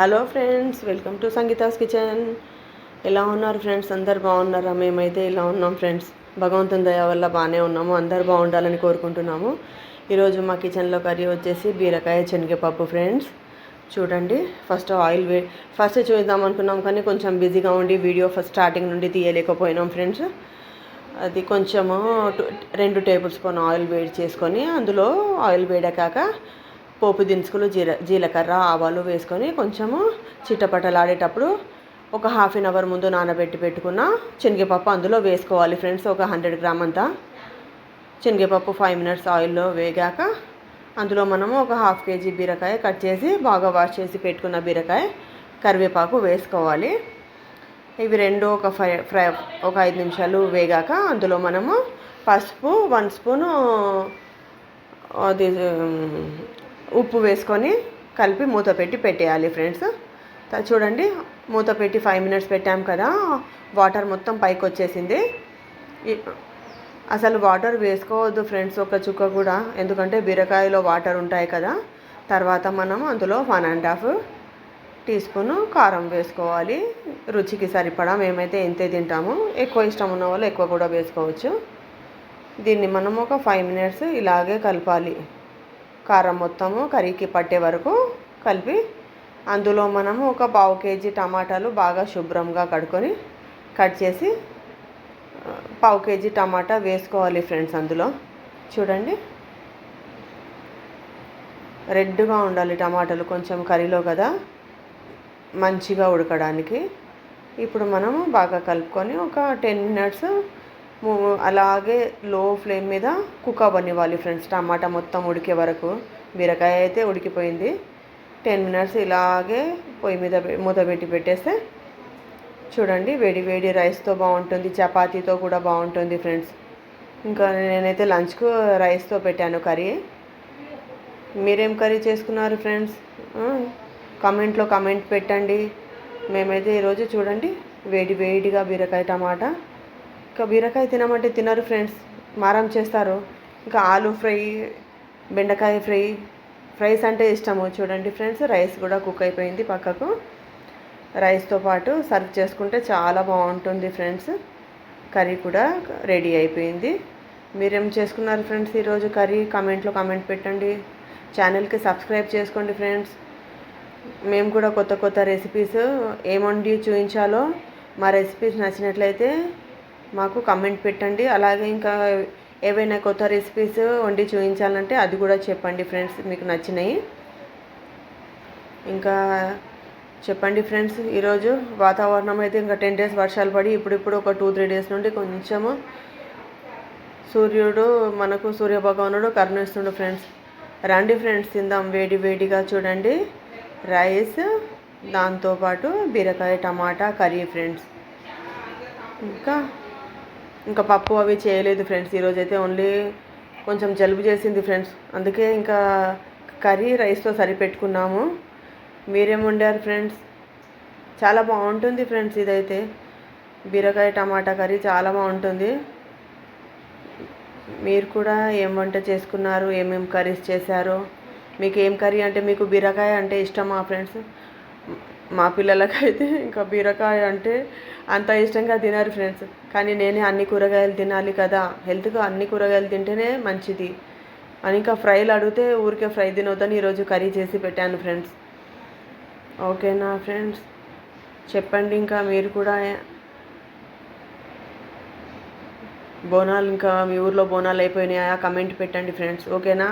Hello friends welcome to Sangeetha's kitchen. ఎలా ఉన్నారు friends? అందరు బాగున్నారా? మేమైతే ఇలా ఉన్నాం ఫ్రెండ్స్. భగవంతుని దయ వల్ల బాగానే ఉన్నాము. అందరు బాగుండాలని కోరుకుంటున్నాము. ఈరోజు మా కిచెన్లో కర్రీ వచ్చేసి బీరకాయ శనగపప్పు ఫ్రెండ్స్. చూడండి ఫస్ట్ ఆయిల్ వే ఫస్ట్ చూద్దాం అనుకున్నాం కానీ కొంచెం బిజీగా ఉండి వీడియో ఫస్ట్ స్టార్టింగ్ నుండి తీయలేకపోయినాం ఫ్రెండ్స్. అది కొంచెము రెండు టేబుల్ స్పూన్ ఆయిల్ వేడి చేసుకొని అందులో ఆయిల్ వేడకాక పోపు దినుసులు జీర జీలకర్ర ఆవాలు వేసుకొని కొంచెము చిట్టపట్టలాడేటప్పుడు ఒక హాఫ్ అన్ అవర్ ముందు నానబెట్టి పెట్టుకున్న శనగపప్పు అందులో వేసుకోవాలి ఫ్రెండ్స్. ఒక హండ్రెడ్ గ్రామ్ అంతా శనగపప్పు ఫైవ్ మినిట్స్ ఆయిల్లో వేగాక అందులో మనము ఒక హాఫ్ కేజీ బీరకాయ కట్ చేసి బాగా వాష్ చేసి పెట్టుకున్న బీరకాయ కరివేపాకు వేసుకోవాలి. ఇవి రెండు ఒక ఫ్రై ఫ్రై ఒక ఐదు నిమిషాలు వేగాక అందులో మనము పసుపు వన్ స్పూను అది ఉప్పు వేసుకొని కలిపి మూత పెట్టి పెట్టేయాలి ఫ్రెండ్స్. చూడండి మూత పెట్టి ఫైవ్ మినిట్స్ పెట్టాం కదా. వాటర్ మొత్తం పైకి వచ్చేసింది. అసలు వాటర్ వేసుకోవద్దు ఫ్రెండ్స్ ఒక చుక్క కూడా. ఎందుకంటే బీరకాయలో వాటర్ ఉంటాయి కదా. తర్వాత మనం అందులో one and half teaspoon కారం వేసుకోవాలి. రుచికి సరిపడా మేమైతే ఎంతే తింటాము. ఎక్కువ ఇష్టం ఉన్న వాళ్ళు ఎక్కువ కూడా వేసుకోవచ్చు. దీన్ని మనం ఒక ఫైవ్ మినిట్స్ ఇలాగే కలపాలి. కారం మొత్తము కర్రీకి పట్టే వరకు కలిపి అందులో మనము ఒక పావు కేజీ టమాటాలు బాగా శుభ్రంగా కడుకొని కట్ చేసి పావు కేజీ టమాటా వేసుకోవాలి ఫ్రెండ్స్ అందులో. చూడండి. రెడ్గా ఉండాలి టమాటాలు కొంచెం కర్రీలో కదా. మంచిగా ఉడకడానికి. ఇప్పుడు మనము బాగా కలుపుకొని ఒక టెన్ మినిట్స్ అలాగే లో ఫ్లేమ్ మీద కుక్ అవ్వనివ్వాలి ఫ్రెండ్స్ టమాటా మొత్తం ఉడికే వరకు. బీరకాయ అయితే ఉడికిపోయింది. టెన్ మినిట్స్ ఇలాగే పొయ్యి మీద పె- మూత పెట్టి పెట్టేస్తే చూడండి వేడి వేడి రైస్తో బాగుంటుంది చపాతీతో కూడా బాగుంటుంది ఫ్రెండ్స్ ఇంకా నేనైతే లంచ్కు రైస్తో పెట్టాను కర్రీ. మీరేం కర్రీ చేసుకున్నారు ఫ్రెండ్స్ కమెంట్లో కమెంట్ పెట్టండి. మేమైతే ఈరోజు చూడండి వేడి వేడిగా బీరకాయ టమాటా ఇంకా బీరకాయ తినమంటే తినరు ఫ్రెండ్స్. మారం చేస్తారు. ఇంకా ఆలు ఫ్రై బెండకాయ ఫ్రై ఫ్రైస్ అంటే ఇష్టము. చూడండి ఫ్రెండ్స్ రైస్ కూడా కుక్ అయిపోయింది పక్కకు. రైస్తో పాటు సర్వ్ చేసుకుంటే చాలా బాగుంటుంది ఫ్రెండ్స్. కర్రీ కూడా రెడీ అయిపోయింది. మీరేం చేసుకున్నారు ఫ్రెండ్స్ ఈరోజు కర్రీ? కమెంట్లో కమెంట్ పెట్టండి. ఛానల్కి సబ్స్క్రైబ్ చేసుకోండి ఫ్రెండ్స్. మేము కూడా కొత్త కొత్త రెసిపీస్ ఏమండి చూపించాలో మా రెసిపీస్ నచ్చినట్లయితే మాకు కమెంట్ పెట్టండి. అలాగే ఇంకా ఏవైనా కొత్త రెసిపీస్ వండి చూపించాలంటే అది కూడా చెప్పండి ఫ్రెండ్స్ మీకు నచ్చినాయి. ఇంకా చెప్పండి ఫ్రెండ్స్ ఈరోజు వాతావరణం అయితే ఇంకా టెన్ డేస్ వర్షాలు పడి ఇప్పుడిప్పుడు ఒక టూ త్రీ డేస్ నుండి కొంచెము సూర్యుడు మనకు సూర్యభగవానుడు కరుణిస్తుండు ఫ్రెండ్స్ రండి ఫ్రెండ్స్ తిందాం వేడి వేడిగా చూడండి. రైస్ దాంతోపాటు బీరకాయ టమాటా కర్రీ ఫ్రెండ్స్ ఇంకా ఇంకా పప్పు అవి చేయలేదు ఫ్రెండ్స్. ఈరోజు అయితే ఓన్లీ కొంచెం జలుబు చేసింది ఫ్రెండ్స్. అందుకే ఇంకా కర్రీ రైస్తో సరిపెట్టుకున్నాము. మీరేం వండారు ఫ్రెండ్స్? చాలా బాగుంటుంది ఫ్రెండ్స్ ఇదైతే. బీరకాయ టమాటా కర్రీ చాలా బాగుంటుంది. మీరు కూడా ఏం వంట చేసుకున్నారు? ఏమేమి కర్రీస్ చేశారు? మీకు ఏం కర్రీ అంటే మీకు బీరకాయ అంటే ఇష్టమా ఫ్రెండ్స్? మా పిల్లలకైతే ఇంకా బీరకాయ అంటే అంత ఇష్టంగా తినరు ఫ్రెండ్స్. కానీ నేనే అన్ని కూరగాయలు తినాలి కదా. హెల్త్గా అన్ని కూరగాయలు తింటేనే మంచిది. అని ఇంకా ఫ్రైలు అడిగితే ఊరికే ఫ్రై తినొద్దని ఈరోజు కర్రీ చేసి పెట్టాను ఫ్రెండ్స్. ఓకేనా ఫ్రెండ్స్? చెప్పండి ఇంకా మీరు కూడా. బోనాలు ఇంకా మీ ఊర్లో బోనాలు అయిపోయినాయా? కమెంట్ పెట్టండి ఫ్రెండ్స్. ఓకేనా?